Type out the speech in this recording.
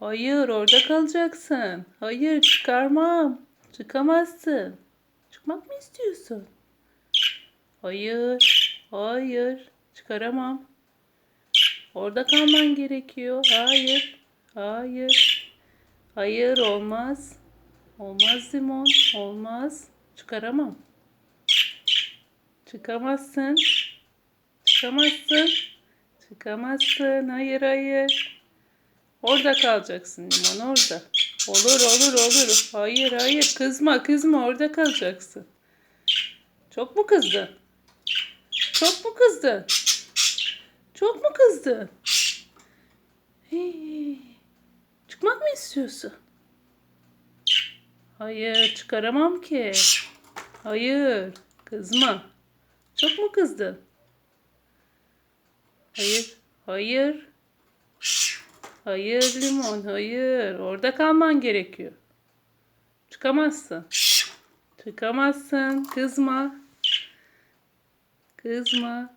Hayır orada kalacaksın. Hayır çıkarmam. Çıkamazsın. Çıkmak mı istiyorsun? Hayır. Hayır. Çıkaramam. Orada kalman gerekiyor. Hayır. Hayır. Hayır olmaz. Olmaz limon. Olmaz. Çıkaramam. Çıkamazsın. Çıkamazsın. Çıkamazsın. Hayır hayır. Orada kalacaksın limon orada. Olur olur olur. Hayır hayır kızma kızma orada kalacaksın. Çok mu kızdın? Çok mu kızdın? Çok mu kızdın? Çıkmak mı istiyorsun? Hayır çıkaramam ki. Hayır kızma. Çok mu kızdın? Hayır hayır. Hayır limon, hayır. Orada kalman gerekiyor. Çıkamazsın. Çıkamazsın. Kızma. Kızma.